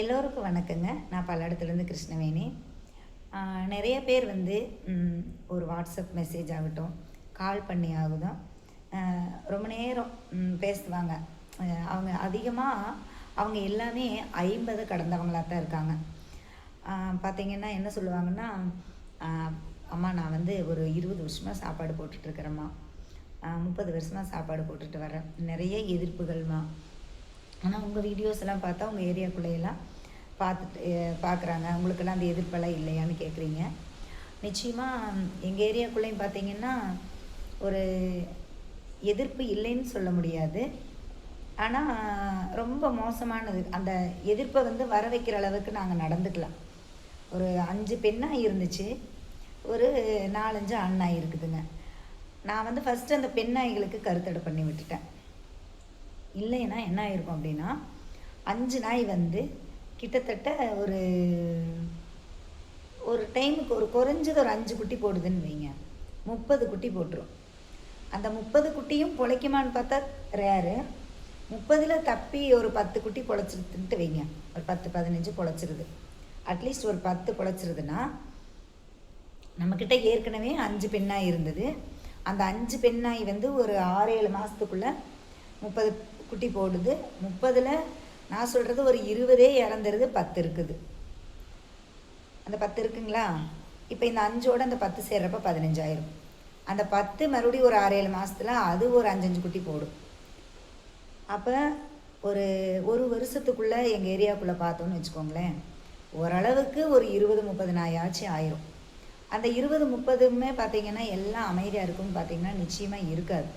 எல்லோருக்கும் வணக்கங்க. நான் பல்லடத்துலேருந்து கிருஷ்ணவேணி. நிறைய பேர் வந்து ஒரு வாட்ஸ்அப் மெசேஜ் ஆகட்டும் கால் பண்ணி ஆகுதும் ரொம்ப நேரம் பேசுவாங்க. அவங்க அதிகமாக அவங்க எல்லாமே ஐம்பது கடந்தவங்களாக தான் இருக்காங்க பார்த்திங்கன்னா என்ன சொல்லுவாங்கன்னா அம்மா நான் வந்து ஒரு இருபது வருஷமாக சாப்பாடு போட்டுட்ருக்கிறேம்மா முப்பது வருஷமாக சாப்பாடு போட்டுட்டு வரேன். நிறைய எதிர்ப்புகள்மா. ஆனால் உங்கள் வீடியோஸ் எல்லாம் பார்த்தா உங்கள் ஏரியாக்குள்ளேயெல்லாம் பார்த்துட்டு பார்க்குறாங்க. உங்களுக்கெல்லாம் அந்த எதிர்ப்பெல்லாம் இல்லையான்னு கேட்குறீங்க நிச்சயமாக எங்கள் ஏரியாக்குள்ளேயும் பார்த்தீங்கன்னா ஒரு எதிர்ப்பு இல்லைன்னு சொல்ல முடியாது. ஆனால் ரொம்ப மோசமானது. அந்த எதிர்ப்பை வந்து வர வைக்கிற அளவுக்கு நாங்கள் நடந்துக்கலாம். ஒரு அஞ்சு பெண்ணாக இருந்துச்சு. ஒரு நாலஞ்சு அண்ணாய் இருக்குதுங்க. நான் வந்து ஃபஸ்ட்டு அந்த பெண்ணாய்களுக்கு கருத்தடை பண்ணி விட்டுட்டேன். இல்லைன்னா என்ன ஆயிருக்கும் அப்படின்னா அஞ்சு நாய் வந்து கிட்டத்தட்ட ஒரு ஒரு டைமுக்கு ஒரு குறைஞ்சது ஒரு அஞ்சு குட்டி போடுதுன்னு வைங்க. முப்பது குட்டி போட்டுரும். அந்த முப்பது குட்டியும் பொழைக்குமான்னு பார்த்தா ரேரு முப்பதில் தப்பி ஒரு பத்து குட்டி பொழைச்சிருதுன்ட்டு வைங்க. ஒரு பத்து பதினஞ்சு பொழைச்சிருது. அட்லீஸ்ட் ஒரு பத்து பொழைச்சிருதுன்னா நம்மக்கிட்ட ஏற்கனவே அஞ்சு பெண்ணாய் இருந்தது. அந்த அஞ்சு பெண்ணாய் வந்து ஒரு ஆறு ஏழு மாதத்துக்குள்ளே முப்பது குட்டி போடுது. முப்பதில் நான் சொல்கிறது ஒரு இருபதே இறந்துருது பத்து இருக்குது. அந்த பத்து இருக்குங்களா? இப்போ இந்த அஞ்சோடு அந்த பத்து சேர்றப்ப பதினஞ்சாயிரம். அந்த பத்து மறுபடியும் ஒரு ஆறு ஏழு மாதத்துல அது ஒரு அஞ்சஞ்சு குட்டி போடும். அப்போ ஒரு ஒரு வருஷத்துக்குள்ளே எங்கள் ஏரியாக்குள்ளே பார்த்தோன்னு வச்சுக்கோங்களேன். ஓரளவுக்கு ஒரு இருபது முப்பது நாயாச்சும் ஆயிரும். அந்த இருபது முப்பதுமே பார்த்திங்கன்னா எல்லாம் அமைதியாக இருக்கும்னு பார்த்தீங்கன்னா நிச்சயமாக இருக்காது.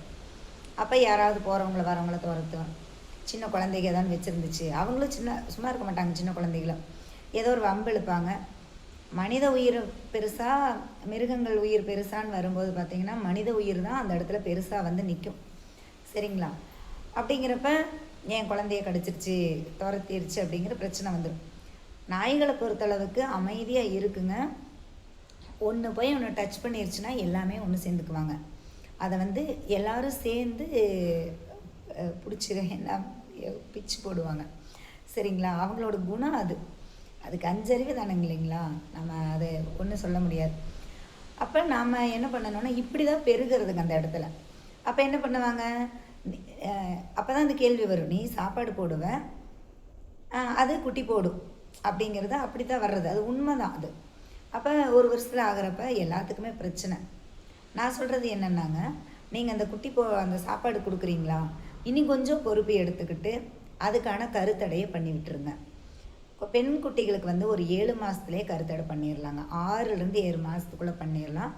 அப்போ யாராவது போகிறவங்கள வரவங்கள துரத்தும் சின்ன குழந்தைங்க தான் வச்சுருந்துச்சு. அவங்களும் சின்ன சும்மா இருக்க மாட்டாங்க சின்ன குழந்தைகளும் ஏதோ ஒரு வம்பு இழுப்பாங்க. மனித உயிர் பெருசாக மிருகங்கள் உயிர் பெருசான்னு வரும்போது பார்த்திங்கன்னா மனித உயிர் தான் அந்த இடத்துல பெருசாக வந்து நிற்கும் சரிங்களா? அப்படிங்கிறப்ப என் குழந்தைய கடிச்சிருச்சு துரத்திருச்சு அப்படிங்கிற பிரச்சனை வந்துடும் நாய்களை பொறுத்தளவுக்கு அமைதியாக இருக்குங்க. ஒன்று போய் ஒன்று டச் பண்ணிருச்சுன்னா எல்லாமே ஒன்று சேர்ந்துக்குவாங்க. அதை வந்து எல்லாரும் சேர்ந்து பிடிச்சி எல்லாம் பிச்சு போடுவாங்க. சரிங்களா? அவங்களோட குணம் அது. அதுக்கு அஞ்சறிவு தானங்க இல்லைங்களா? நம்ம அதை ஒன்றும் சொல்ல முடியாது. அப்போ நாம் என்ன பண்ணணும்னா இப்படி தான் பெருகிறதுங்க அந்த இடத்துல. அப்போ என்ன பண்ணுவாங்க? அப்போ தான் அந்த கேள்வி வரும். நீ சாப்பாடு போடுவேன் அது குட்டி போடும். அப்படிங்கிறது அப்படி தான் வர்றது. அது உண்மை தான் அது. அப்போ ஒரு வருஷத்தில் ஆகிறப்ப எல்லாத்துக்குமே பிரச்சனை. நான் சொல்கிறது என்னென்னாங்க நீங்கள் அந்த குட்டி போ அந்த சாப்பாடு கொடுக்குறீங்களா? இனி கொஞ்சம் பொறுப்பு எடுத்துக்கிட்டு அதுக்கான கருத்தடையை பண்ணி விட்டுருங்க. இப்போ பெண் குட்டிகளுக்கு வந்து ஒரு ஏழு மாதத்துலேயே கருத்தடை பண்ணிடலாங்க ஆறுலேருந்து ஏழு மாதத்துக்குள்ளே பண்ணிடலாம்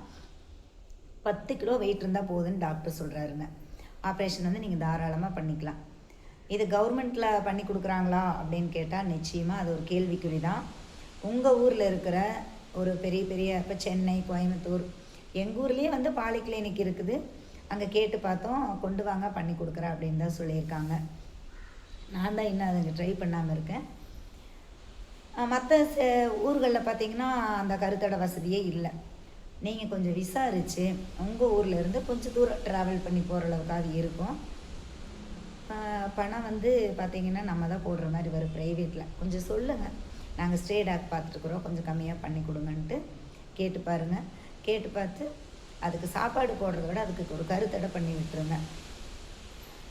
பத்து கிலோ வெயிட் இருந்தால் போதுன்னு டாக்டர் சொல்கிறாருங்க ஆப்ரேஷன் வந்து நீங்கள் தாராளமாக பண்ணிக்கலாம். இது கவர்மெண்ட்டில் பண்ணி கொடுக்குறாங்களா அப்படின்னு கேட்டால் நிச்சயமாக அது ஒரு கேள்விக்குறி தான் உங்கள் ஊரில் இருக்கிற ஒரு பெரிய பெரிய இப்போ சென்னை கோயம்புத்தூர் எங்கள் ஊர்லேயே வந்து பாலி கிளினிக் இருக்குது. அங்கே கேட்டு பார்த்தோம். கொண்டு வாங்க பண்ணி கொடுக்குறேன் அப்படின்னு தான் சொல்லியிருக்காங்க. நான் தான் இன்னும் அதுங்க ட்ரை பண்ணாமல் இருக்கேன். மற்ற ஊர்களில் பார்த்தீங்கன்னா அந்த கருத்தடை வசதியே இல்லை. நீங்கள் கொஞ்சம் விசாரித்து உங்கள் ஊரில் இருந்து கொஞ்சம் தூரம் ட்ராவல் பண்ணி போகிற அளவுக்காக அது இருக்கும் பணம் வந்து பார்த்தீங்கன்னா நம்ம தான் போடுற மாதிரி வரும் ப்ரைவேட்டில் கொஞ்சம் சொல்லுங்கள் நாங்கள் ஸ்டே டாக் பார்த்துட்டுக்குறோம் கொஞ்சம் கம்மியாக பண்ணி கொடுங்கன்ட்டு கேட்டு பாருங்கள் கேட்டு பார்த்து அதுக்கு சாப்பாடு போடுறத விட அதுக்கு ஒரு கருத்தடை பண்ணி விட்டுருங்க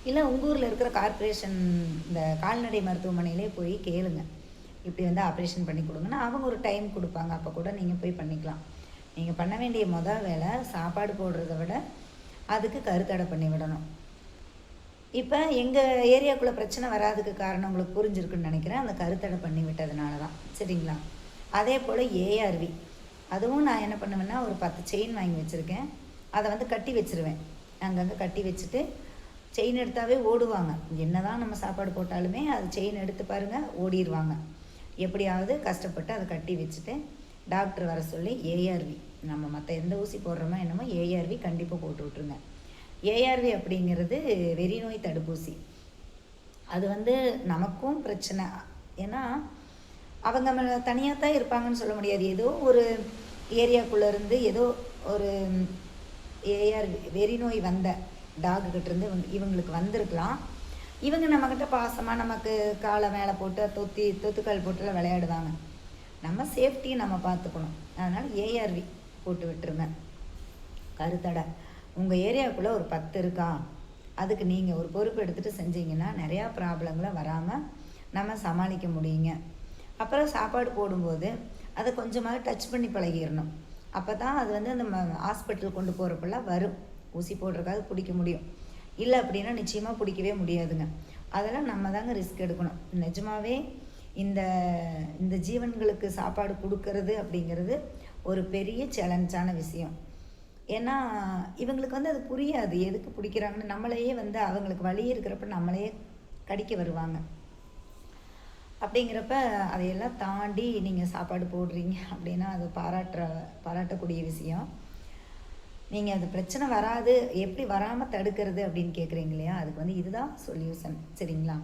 இல்லை உங்கள் ஊரில் இருக்கிற கார்ப்பரேஷன் இந்த கால்நடை மருத்துவமனையிலே போய் கேளுங்க. இப்படி வந்து ஆப்ரேஷன் பண்ணி கொடுங்கன்னா அவங்க ஒரு டைம் கொடுப்பாங்க. அப்போ கூட நீங்கள் போய் பண்ணிக்கலாம். நீங்கள் பண்ண வேண்டிய மொதல் வேலை சாப்பாடு போடுறத விட அதுக்கு கருத்தடை பண்ணி விடணும். இப்போ எங்கள் ஏரியாக்குள்ளே பிரச்சனை வராதுக்கு காரணம் உங்களுக்கு புரிஞ்சிருக்குன்னு நினைக்கிறேன். அந்த கருத்தடை பண்ணி விட்டதுனால தான் சரிங்களா? அதே போல் ஏஆர்வி அதுவும் நான் என்ன பண்ணுவேன்னா ஒரு பத்து செயின் வாங்கி வச்சுருக்கேன். அதை வந்து கட்டி வச்சிருவேன். அங்கங்கே கட்டி வச்சுட்டு செயின் எடுத்தாவே ஓடுவாங்க. என்னதான் நம்ம சாப்பாடு போட்டாலுமே அது செயின் எடுத்து பாருங்கள் ஓடிடுவாங்க எப்படியாவது கஷ்டப்பட்டு அதை கட்டி வச்சுட்டு டாக்டர் வர சொல்லி ஏஆர்வி நம்ம மற்ற எந்த ஊசி போடுறோமோ என்னமோ ஏஆர்வி கண்டிப்பாக போட்டு விட்ருங்க ஏஆர்வி அப்படிங்கிறது வெறி நோய் தடுப்பூசி. அது வந்து நமக்கும் பிரச்சனை. ஏன்னா அவங்க தனியாக தான் இருப்பாங்கன்னு சொல்ல முடியாது. ஏதோ ஒரு ஏரியாக்குள்ளே இருந்து ஏதோ ஒரு ஏஆர் வெறி நோய் வந்த டாக் இவங்க- இவங்களுக்கு வந்திருக்கலாம். இவங்க நம்மக்கிட்ட பாசமாக நமக்கு காலை மேலே போட்டு தொத்தி தொத்துக்கால் போட்டுலாம் விளையாடுவாங்க. நம்ம சேஃப்டியை நம்ம பார்த்துக்கணும் அதனால் ஏஆர்வி போட்டு விட்டுருங்க. கருத்தடை. உங்கள் ஏரியாவுக்குள்ளே ஒரு பத்து இருக்கா? அதுக்கு நீங்கள் ஒரு பொறுப்பு எடுத்துகிட்டு செஞ்சீங்கன்னா நிறையா ப்ராப்ளங்களை வராமல் நம்ம சமாளிக்க முடியுங்க. அப்புறம் சாப்பாடு போடும்போது அதை கொஞ்சமாக டச் பண்ணி பழகிடணும். அப்போ தான் அது வந்து நம்ம ஹாஸ்பிட்டல் கொண்டு போகிறப்பெல்லாம் வரும். ஊசி போடுறதுக்காக பிடிக்க முடியும். இல்லை அப்படின்னா நிச்சயமாக பிடிக்கவே முடியாதுங்க. அதெல்லாம் நம்ம தாங்க ரிஸ்க் எடுக்கணும். நிஜமாகவே இந்த இந்த ஜீவன்களுக்கு சாப்பாடு கொடுக்கறது அப்படிங்கிறது ஒரு பெரிய சேலஞ்சான விஷயம். ஏன்னா இவங்களுக்கு வந்து அது புரியாது. எதுக்கு பிடிக்கிறாங்கன்னு நம்மளையே வந்து அவங்களுக்கு வழி இருக்கிறப்ப நம்மளையே கடிக்க வருவாங்க. அப்படிங்கிறப்ப அதையெல்லாம் தாண்டி நீங்கள் சாப்பாடு போடுறீங்க அப்படின்னா அது பாராட்டுற பாராட்டக்கூடிய விஷயம். நீங்கள் அது பிரச்சனை வராது. எப்படி வராமல் தடுக்கிறது அப்படின்னு கேட்குறீங்க இல்லையா? அதுக்கு வந்து இதுதான் சொல்யூஷன் சரிங்களா?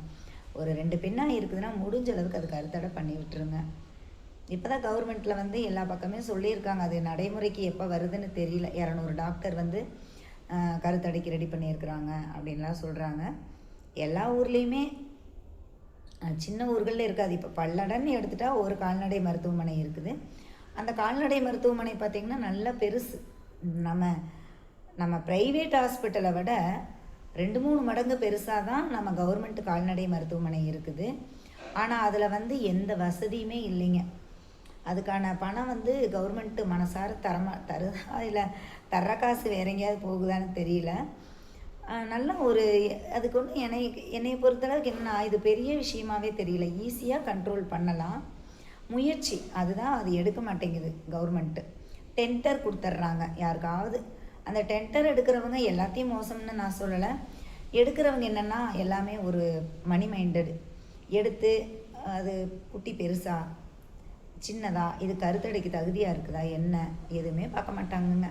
ஒரு ரெண்டு பெண்ணாக இருக்குதுன்னா முடிஞ்ச அளவுக்கு அதுக்கு அறுத்தடை பண்ணி விட்டுருங்க. இப்போ தான் கவர்மெண்ட்டில் வந்து எல்லா பக்கமே சொல்லியிருக்காங்க. அது நடைமுறைக்கு எப்போ வருதுன்னு தெரியல. இரநூறு டாக்டர் வந்து கருத்தடைக்கு ரெடி பண்ணியிருக்கிறாங்க அப்படின்லாம் சொல்கிறாங்க எல்லா ஊர்லேயுமே சின்ன ஊர்களில் இருக்காது. இப்போ பல்லடன்னு எடுத்துட்டால் ஒரு கால்நடை மருத்துவமனை இருக்குது. அந்த கால்நடை மருத்துவமனை பார்த்திங்கன்னா நல்லா பெருசு. நம்ம நம்ம ப்ரைவேட் ஹாஸ்பிட்டலை விட ரெண்டு மூணு மடங்கு பெருசாக தான் நம்ம கவர்மெண்ட் கால்நடை மருத்துவமனை இருக்குது. ஆனால் அதில் வந்து எந்த வசதியுமே இல்லைங்க. அதுக்கான பணம் வந்து கவர்மெண்ட்டு மனசார தரமா தருதா இல்லை தர்ற காசு வேற எங்கேயாவது போகுதான்னு தெரியல. நல்ல ஒரு அதுக்கு ஒன்று என்னை என்னை பொறுத்தளவுக்கு என்ன இது பெரிய விஷயமாவே தெரியல. ஈஸியாக கண்ட்ரோல் பண்ணலாம். முயற்சி அதுதான் அது எடுக்க மாட்டேங்குது கவர்மெண்ட்டு டென்டர் கொடுத்துட்றாங்க யாருக்காவது. அந்த டென்டர் எடுக்கிறவங்க எல்லாத்தையும் மோசம்னு நான் சொல்லலை. எடுக்கிறவங்க என்னென்னா எல்லாமே ஒரு மணி மைண்டடு எடுத்து அது குட்டி பெருசா சின்னதா இது கருத்தடைக்கு தகுதியாக இருக்குதா என்ன எதுவுமே பார்க்க மாட்டாங்கங்க.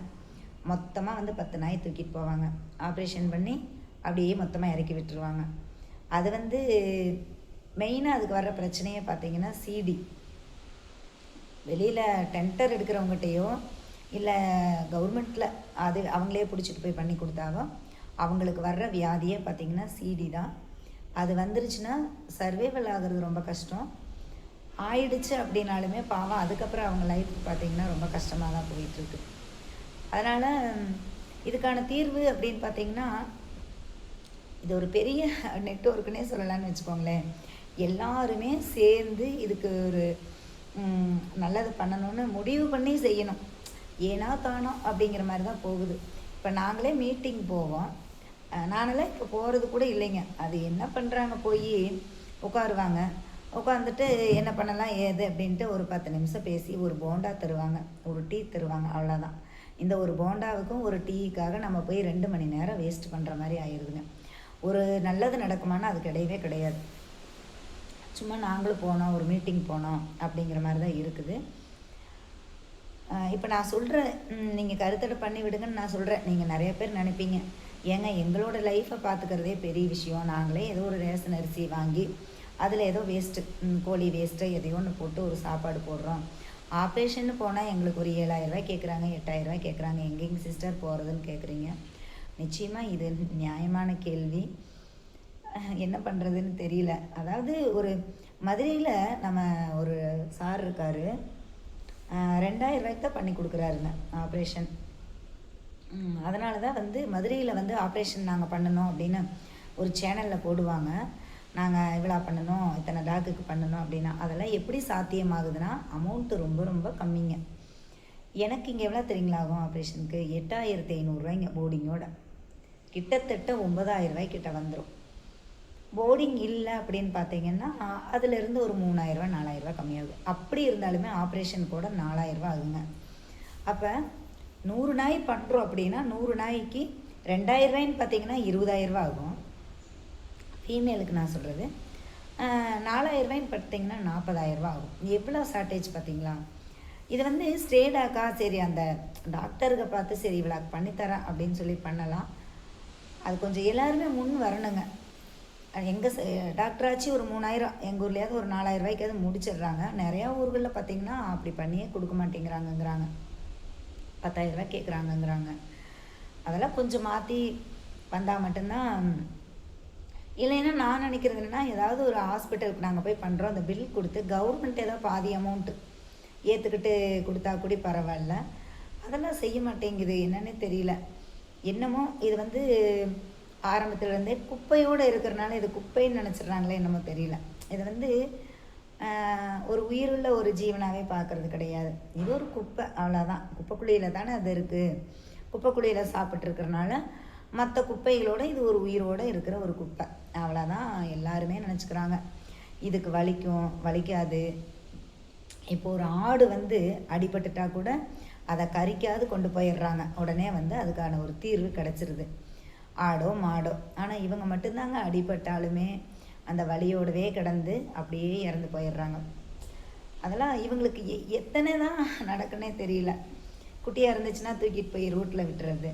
மொத்தமாக வந்து பத்து நாய் தூக்கிட்டு போவாங்க. ஆப்ரேஷன் பண்ணி அப்படியே மொத்தமாக இறக்கி விட்டுருவாங்க. அது வந்து மெயினாக அதுக்கு வர்ற பிரச்சனையே பார்த்தீங்கன்னா சிடி வெளியில் டென்டர் எடுக்கிறவங்ககிட்டயோ இல்லை கவர்மெண்ட்டில் அது அவங்களே பிடிச்சிட்டு போய் பண்ணி கொடுத்தாலும் அவங்களுக்கு வர்ற வியாதியே பார்த்திங்கன்னா சிடி தான். அது வந்துருச்சுன்னா சர்வைவல் ஆகிறது ரொம்ப கஷ்டம். ஆயிடுச்சு அப்படின்னாலுமே பாவம் அதுக்கப்புறம் அவங்க லைஃப் பார்த்திங்கன்னா ரொம்ப கஷ்டமாக தான் போயிட்டுருக்கு அதனால் இதுக்கான தீர்வு அப்படின்னு பார்த்தீங்கன்னா இது ஒரு பெரிய நெட்ஒர்க்குனே சொல்லலாம்னு வச்சுக்கோங்களேன். எல்லாருமே சேர்ந்து இதுக்கு ஒரு நல்லது பண்ணணும்னு முடிவு பண்ணி செய்யணும். ஏனோ தானோ அப்படிங்கிற மாதிரி தான் போகுது. இப்போ நாங்களே மீட்டிங் போவோம். நானெல்லாம் இப்போ போகிறது கூட இல்லைங்க. அது என்ன பண்ணுறாங்க போய் உட்காருவாங்க. உட்காந்துட்டு என்ன பண்ணலாம் ஏது அப்படின்ட்டு ஒரு பத்து நிமிஷம் பேசி ஒரு போண்டா தருவாங்க. ஒரு டீ தருவாங்க அவ்வளோதான் இந்த ஒரு போண்டாவுக்கும் ஒரு டீக்காக நம்ம போய் ரெண்டு மணி நேரம் வேஸ்ட் பண்ணுற மாதிரி ஆயிடுதுங்க ஒரு நல்லது நடக்குமானா அது கிடையவே கிடையாது. சும்மா நாங்களும் போனோம் ஒரு மீட்டிங் போனோம் அப்படிங்கிற மாதிரி தான் இருக்குது. இப்போ நான் சொல்கிறேன் நீங்கள் கருத்தடை பண்ணி விடுங்கன்னு நான் சொல்கிறேன் நீங்கள் நிறைய பேர் நினைப்பீங்க. ஏங்க எங்களோட லைஃப்பை பார்த்துக்கிறதே பெரிய விஷயம். நாங்களே ஏதோ ஒரு ரேஷன் அரிசி வாங்கி அதில் ஏதோ வேஸ்ட்டு கோழி வேஸ்ட்டு எதையோ ஒன்று போட்டு ஒரு சாப்பாடு போடுறோம். ஆப்ரேஷன் போனால் எங்களுக்கு ஒரு ஏழாயிரரூவா கேட்குறாங்க எட்டாயிரரூவா கேட்குறாங்க எங்கெங்க சிஸ்டர் போகிறதுன்னு கேட்குறீங்க நிச்சயமாக இது நியாயமான கேள்வி. என்ன பண்ணுறதுன்னு தெரியல. அதாவது ஒரு மதுரையில் நம்ம ஒரு சார் இருக்கார். ரெண்டாயிரம் ரூபாய்க்கு தான் பண்ணி கொடுக்குறாருங்க ஆப்ரேஷன். அதனால தான் வந்து மதுரையில் வந்து ஆப்ரேஷன் நாங்கள் பண்ணணும் அப்படின்னு ஒரு சேனலில் போடுவாங்க. நாங்கள் இவ்வளோ பண்ணணும் இத்தனை டாக்குக்கு பண்ணணும் அப்படின்னா அதெல்லாம் எப்படி சாத்தியமாகுதுன்னா அமௌண்ட்டு ரொம்ப ரொம்ப கம்மிங்க. எனக்கு இங்கே எவ்வளோ தெரியுங்களா ஆகும் ஆப்ரேஷனுக்கு எட்டாயிரத்தி ஐநூறுரூவாய்ங்க போர்டிங்கோட கிட்டத்தட்ட ஒன்பதாயிரம் ரூபாய் கிட்ட வந்துடும் போர்டிங் இல்லை அப்படின்னு பார்த்தீங்கன்னா அதுலேருந்து ஒரு மூணாயிரரூவா நாலாயிரரூவா கம்மியாகும் அப்படி இருந்தாலுமே ஆப்ரேஷன் கூட நாலாயிரரூவா ஆகுங்க. அப்போ நூறு நாய் பண்ணுறோம் அப்படின்னா நூறு நாய்க்கு ரெண்டாயிரரூவாயின்னு பார்த்தீங்கன்னா இருபதாயிரரூவா ஆகும். ஃபீமேலுக்கு நான் சொல்கிறது நாலாயிரம் பார்த்தீங்கன்னா நாற்பதாயிரரூபா ஆகும். எவ்வளோ ஷார்ட்டேஜ் பார்த்தீங்களா? இது வந்து ஸ்ட்ரேடாக்கா சரி அந்த டாக்டருக்கு பார்த்து சரி இவ்வளோ பண்ணித்தரேன் அப்படின்னு சொல்லி பண்ணலாம். அது கொஞ்சம் எல்லாருமே முன் வரணுங்க. எங்கள் டாக்டராச்சு ஒரு மூணாயிரம் எங்கள் ஊர்லேயாவது ஒரு நாலாயிரம் ரூபாய்க்காவது முடிச்சிடுறாங்க. நிறையா ஊர்களில் பார்த்தீங்கன்னா அப்படி பண்ணியே கொடுக்க மாட்டேங்கிறாங்கங்கிறாங்க. பத்தாயிரம் ரூபாய் கேட்குறாங்கங்கிறாங்க. அதெல்லாம் கொஞ்சம் மாற்றி வந்தால் மட்டும்தான் இல்லைன்னா நான் நினைக்கிறது என்னென்னா ஏதாவது ஒரு ஹாஸ்பிட்டலுக்கு நாங்கள் போய் பண்ணுறோம் அந்த பில் கொடுத்து கவர்மெண்ட் ஏதோ பாதி அமௌண்ட்டு ஏற்றுக்கிட்டு கொடுத்தா கூட பரவாயில்ல. அதெல்லாம் செய்ய மாட்டேங்குது என்னன்னே தெரியல. என்னமோ இது வந்து ஆரம்பத்துலேருந்தே குப்பையோடு இருக்கிறனால இது குப்பைன்னு நினச்சிட்றாங்களே என்னமோ தெரியல. இது வந்து ஒரு உயிருள்ள ஒரு ஜீவனாகவே பார்க்குறது கிடையாது. இது ஒரு குப்பை அவ்வளோதான் குப்பைக்குழியில் தானே அது இருக்குது குப்பைக்குழியில் சாப்பிட்ருக்கறனால மற்ற குப்பைகளோட இது ஒரு உயிரோடு இருக்கிற ஒரு குப்பை. அவ்வளோதான் எல்லாருமே நினச்சிக்கிறாங்க. இதுக்கு வலிக்கும் வலிக்காது. இப்போ ஒரு ஆடு வந்து அடிபட்டுட்டா கூட அதை கறிக்காது கொண்டு போயிடுறாங்க. உடனே வந்து அதுக்கான ஒரு தீர்வு கிடச்சிருது. ஆடோ மாடோ. ஆனால் இவங்க மட்டும்தாங்க அடிபட்டாலுமே அந்த வலியோடவே கிடந்து அப்படியே இறந்து போயிடுறாங்க. அதெல்லாம் இவங்களுக்கு எ- எத்தனை தான் நடக்குன்னே தெரியல. குட்டியாக இருந்துச்சுன்னா தூக்கிட்டு போய் ரோட்டில் விட்டுறது.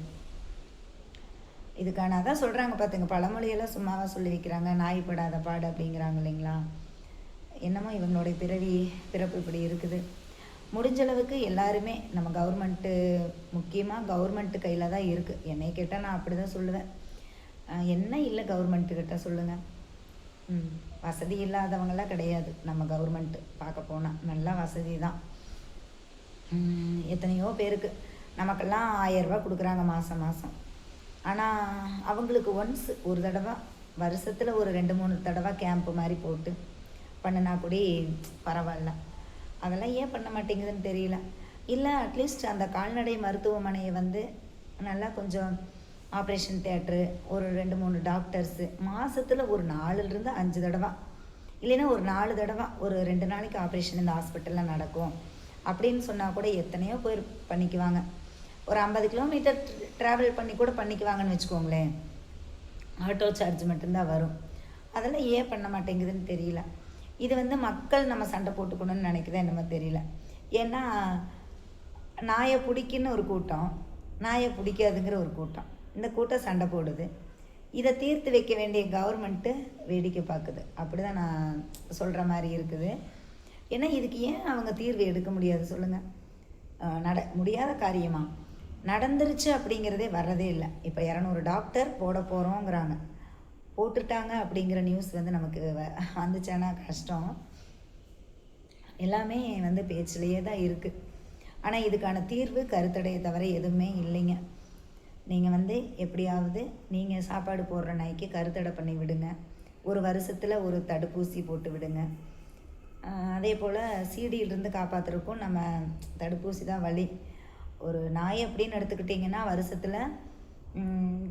இதுக்கான அதான் சொல்கிறாங்க பார்த்துங்க பழமொழியெல்லாம் சும்மாவாக சொல்லி வைக்கிறாங்க நாய் படாத பாடு அப்படிங்கிறாங்க இல்லைங்களா? என்னமோ இவங்களுடைய பிறவி பிறப்பு இப்படி இருக்குது. முடிஞ்சளவுக்கு எல்லாருமே நம்ம கவர்மெண்ட்டு முக்கியமாக கவர்மெண்ட்டு கையில் தான் இருக்குது என்னை கேட்டால் நான் அப்படி தான் சொல்லுவேன் என்ன இல்லை கவர்மெண்ட்டுக்கிட்ட சொல்லுங்கள் ம் வசதி இல்லாதவங்களாம் கிடையாது நம்ம கவர்மெண்ட்டு பார்க்க போனால் நல்லா வசதி தான். எத்தனையோ பேருக்கு. நமக்கெல்லாம் ஆயரூபா கொடுக்குறாங்க மாதம் மாதம் ஆனால் அவங்களுக்கு ஒன்ஸ் ஒரு தடவை வருஷத்தில் ஒரு ரெண்டு மூணு தடவை கேம்ப் மாதிரி போட்டு பண்ணினா கூட பரவாயில்ல. அதெல்லாம் ஏன் பண்ண மாட்டேங்குதுன்னு தெரியல. இல்லை அட்லீஸ்ட் அந்த கால்நடை மருத்துவமனையை வந்து நல்லா கொஞ்சம் ஆப்ரேஷன் தேட்ரு ஒரு ரெண்டு மூணு டாக்டர்ஸு மாதத்தில் ஒரு நாலுலேருந்து அஞ்சு தடவை. இல்லைன்னா ஒரு நாலு தடவை ஒரு ரெண்டு நாளைக்கு ஆப்ரேஷன் இந்த ஹாஸ்பிட்டலில் நடக்கும். அப்படின்னு சொன்னால் கூட எத்தனையோ பேர் பண்ணிக்குவாங்க. ஒரு ஐம்பது கிலோமீட்டர் ட்ராவல் பண்ணி கூட பண்ணிக்குவாங்கன்னு வச்சுக்கோங்களேன். ஆட்டோ சார்ஜ் மட்டும்தான் வரும். அதெல்லாம் ஏன் பண்ண மாட்டேங்குதுன்னு தெரியல. இது வந்து மக்கள் நம்ம சண்டை போட்டுக்கணும்னு நினைக்குதா என்னமோ தெரியல. ஏன்னா நாயை பிடிக்குன்னு ஒரு கூட்டம் நாயை பிடிக்காதுங்கிற ஒரு கூட்டம். இந்த கூட்டம் சண்டை போடுது. இதை தீர்த்து வைக்க வேண்டிய கவர்மெண்ட்டு வேடிக்கை பார்க்குது. அப்படி தான் நான் சொல்கிற மாதிரி இருக்குது. ஏன்னா இதுக்கு ஏன் அவங்க தீர்வு எடுக்க முடியாது சொல்லுங்கள் நட முடியாத காரியமாக நடந்துருச்சு அப்படிங்கிறதே வர்றதே இல்லை. இப்போ இரநூறு டாக்டர் போட போகிறோங்கிறாங்க போட்டுட்டாங்க அப்படிங்கிற நியூஸ் வந்து நமக்கு வ- வந்துச்சானா கஷ்டம். எல்லாமே வந்து பேச்சிலேயே தான் இருக்குது ஆனால் இதுக்கான தீர்வு கருத்தடையை தவிர எதுவுமே இல்லைங்க. நீங்கள் வந்து எப்படியாவது நீங்கள் சாப்பாடு போடுற நாய்க்கு கருத்தடை பண்ணி விடுங்க. ஒரு வருஷத்தில் ஒரு தடுப்பூசி போட்டு விடுங்க. அதே போல் சீடியிலிருந்து காப்பாற்றுறக்கும் நம்ம தடுப்பூசி தான் வழி. ஒரு நாய் அப்படின்னு எடுத்துக்கிட்டிங்கன்னா வருஷத்தில்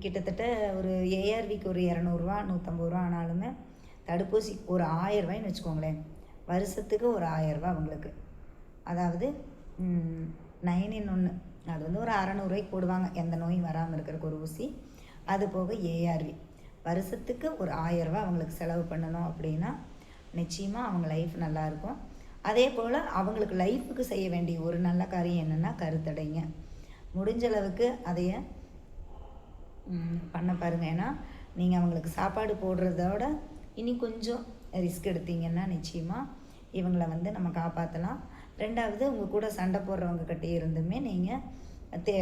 கிட்டத்தட்ட ஒரு ஏஆர்விக்கு ஒரு இரநூறுவா நூற்றம்பது ரூபா ஆனாலுமே தடுப்பூசி ஒரு ஆயரூபாய்ன்னு வச்சுக்கோங்களேன். வருஷத்துக்கு ஒரு ஆயரூபா அவங்களுக்கு. அதாவது நைன் இன் ஒன்று அது வந்து ஒரு அறநூறுவாய்க்கு போடுவாங்க. எந்த நோயும் வராமல் இருக்கிறக்கு ஒரு ஊசி. அது போக ஏஆர்வி வருஷத்துக்கு ஒரு ஆயரூபா அவங்களுக்கு செலவு பண்ணணும் அப்படின்னா நிச்சயமாக அவங்க லைஃப் நல்லாயிருக்கும் அதே போல் அவங்களுக்கு லைஃபுக்கு செய்ய வேண்டிய ஒரு நல்ல காரியம் என்னென்னா கருத்தடைங்க. முடிஞ்ச அளவுக்கு அதைய பண்ண பாருங்கள் ஏன்னா நீங்கள் அவங்களுக்கு சாப்பாடு போடுறதோட இனி கொஞ்சம் ரிஸ்க் எடுத்தீங்கன்னா நிச்சயமாக இவங்களை வந்து நம்ம காப்பாற்றலாம் ரெண்டாவது உங்கள் கூட சண்டை போடுறவங்க கிட்டே இருந்துமே நீங்கள் தெ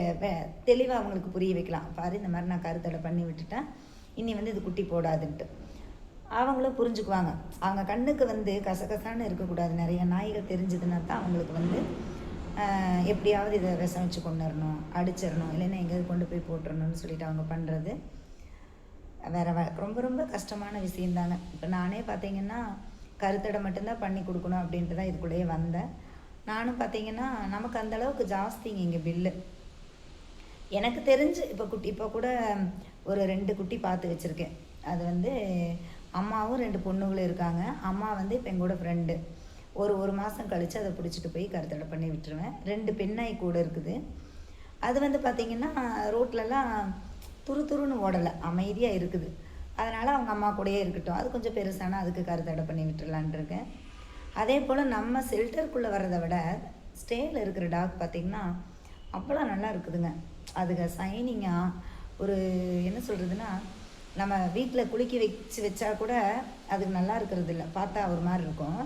தெளிவாக அவங்களுக்கு புரிய வைக்கலாம். பாரு இந்த மாதிரி நான் கருத்தடை பண்ணி விட்டுட்டேன். இனி வந்து இது குட்டி போடாதுன்ட்டு. அவங்களும் புரிஞ்சுக்குவாங்க. அவங்க கண்ணுக்கு வந்து கசகசான்னு இருக்கக்கூடாது. நிறைய நாய்கள் தெரிஞ்சதுன்னா தான் அவங்களுக்கு வந்து எப்படியாவது இதை விஷம் வச்சு கொண்டுடணும் அடிச்சிடணும் இல்லைன்னா எங்கேயாவது கொண்டு போய் போட்டுறணும்னு சொல்லிட்டு அவங்க பண்ணுறது வேறு வ ரொம்ப ரொம்ப கஷ்டமான விஷயந்தாங்க இப்போ நானே பார்த்தீங்கன்னா கருத்தடை மட்டும்தான் பண்ணி கொடுக்கணும் அப்படின்ட்டு தான் இதுக்குள்ளேயே வந்தேன். நானும் பார்த்தீங்கன்னா நமக்கு அந்தளவுக்கு ஜாஸ்திங்க இங்கே பில்லு. எனக்கு தெரிஞ்சு இப்போ குட்டி இப்போ கூட ஒரு ரெண்டு குட்டி பார்த்து வச்சுருக்கேன். அது வந்து அம்மாவும் ரெண்டு பொண்ணுங்களும் இருக்காங்க. அம்மா வந்து இப்போ எங்கூட ஃப்ரெண்டு ஒரு ஒரு மாதம் கழித்து அதை பிடிச்சிட்டு போய் கருத்தடை பண்ணி விட்டுருவேன். ரெண்டு பெண்ணாய் கூட இருக்குது. அது வந்து பார்த்திங்கன்னா ரோட்லலாம் துரு துருன்னு ஓடலை. அமைதியாக இருக்குது. அதனால் அவங்க அம்மா கூடயே இருக்கட்டும். அது கொஞ்சம் பெருசானா அதுக்கு கருத்தடை பண்ணி விட்டுறலான் இருக்கேன். அதே போல் நம்ம ஷெல்டருக்குள்ளே வர்றதை விட ஸ்டேயில் இருக்கிற டாக் பார்த்திங்கன்னா அப்போலாம் நல்லா இருக்குதுங்க. அதுங்க சைனிங்காக ஒரு என்ன சொல்கிறதுனா நம்ம வீட்டில் குளிக்க வச்சு வச்சா கூட அதுக்கு நல்லா இருக்கிறது இல்லை. பார்த்தா ஒரு மாதிரி இருக்கும்.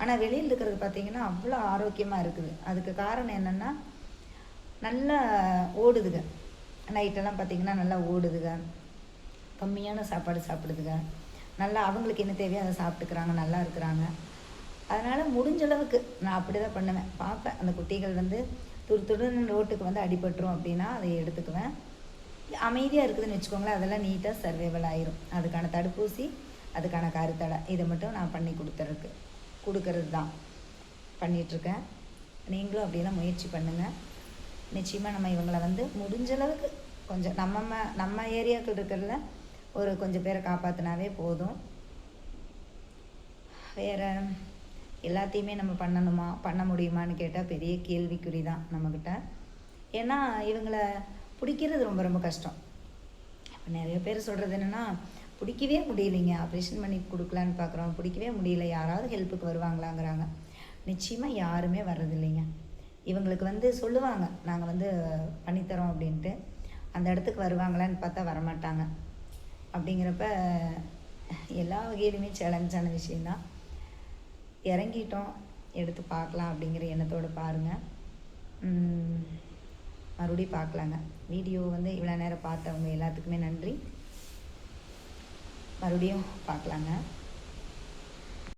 ஆனால் வெளியில் இருக்கிறது பார்த்திங்கன்னா அவ்வளோ ஆரோக்கியமாக இருக்குது. அதுக்கு காரணம் என்னென்னா நல்லா ஓடுதுங்க. நைட்டெல்லாம் பார்த்திங்கன்னா நல்லா ஓடுதுங்க. கம்மியான சாப்பாடு சாப்பிடுதுங்க. நல்லா அவங்களுக்கு என்ன தேவையோ அதை சாப்பிட்டுக்கிறாங்க நல்லா இருக்கிறாங்க. அதனால் முடிஞ்ச அளவுக்கு நான் அப்படி தான் பண்ணுவேன். பார்ப்பேன். அந்த குட்டிகள் வந்து துரு துருன்னு ரோட்டுக்கு வந்து அடிபட்டுரும் அப்படின்னா அதை எடுத்துக்குவேன். அமைதியாக இருக்குதுன்னு வச்சுக்கோங்களேன் அதெல்லாம் நீட்டாக சர்வைவல் ஆயிரும். அதுக்கான தடுப்பூசி அதுக்கான கருத்தடை இதை மட்டும் நான் பண்ணி கொடுத்துருக்கு கொடுக்கறது தான் பண்ணிகிட்ருக்கேன் நீங்களும் அப்படியெல்லாம் முயற்சி பண்ணுங்கள் நிச்சயமாக நம்ம இவங்களை வந்து முடிஞ்ச அளவுக்கு கொஞ்சம் நம்ம ம- நம்ம ஏரியாக்கள் இருக்கிறதுல ஒரு கொஞ்சம் பேரை காப்பாற்றினாவே போதும். வேற எல்லாத்தையுமே நம்ம பண்ணணுமா பண்ண முடியுமான்னு கேட்டால் பெரிய கேள்விக்குறி தான் நம்மக்கிட்ட ஏன்னா இவங்களை பிடிக்கிறது ரொம்ப ரொம்ப கஷ்டம். இப்போ நிறைய பேர் சொல்கிறது என்னென்னா பிடிக்கவே முடியலைங்க. ஆப்ரேஷன் பண்ணி கொடுக்கலான்னு பார்க்குறோம் பிடிக்கவே முடியல. யாராவது ஹெல்ப்புக்கு வருவாங்களாங்கிறாங்க. நிச்சயமாக யாருமே வர்றதில்லைங்க. இவங்களுக்கு வந்து சொல்லுவாங்க நாங்கள் வந்து பண்ணித்தரோம் அப்படின்ட்டு. அந்த இடத்துக்கு வருவாங்களான்னு பார்த்தா வரமாட்டாங்க. அப்படிங்கிறப்ப எல்லா வகையிலுமே சேலஞ்சான விஷயந்தான் இறங்கிட்டோம். எடுத்து பார்க்கலாம் அப்படிங்கிற எண்ணத்தோடு பாருங்கள் மறுபடியும் பார்க்கலாங்க. வீடியோ வந்து இவ்வளோ நேரம் பார்த்தவங்க எல்லாத்துக்குமே நன்றி. மறுபடியும் பார்க்கலாங்க.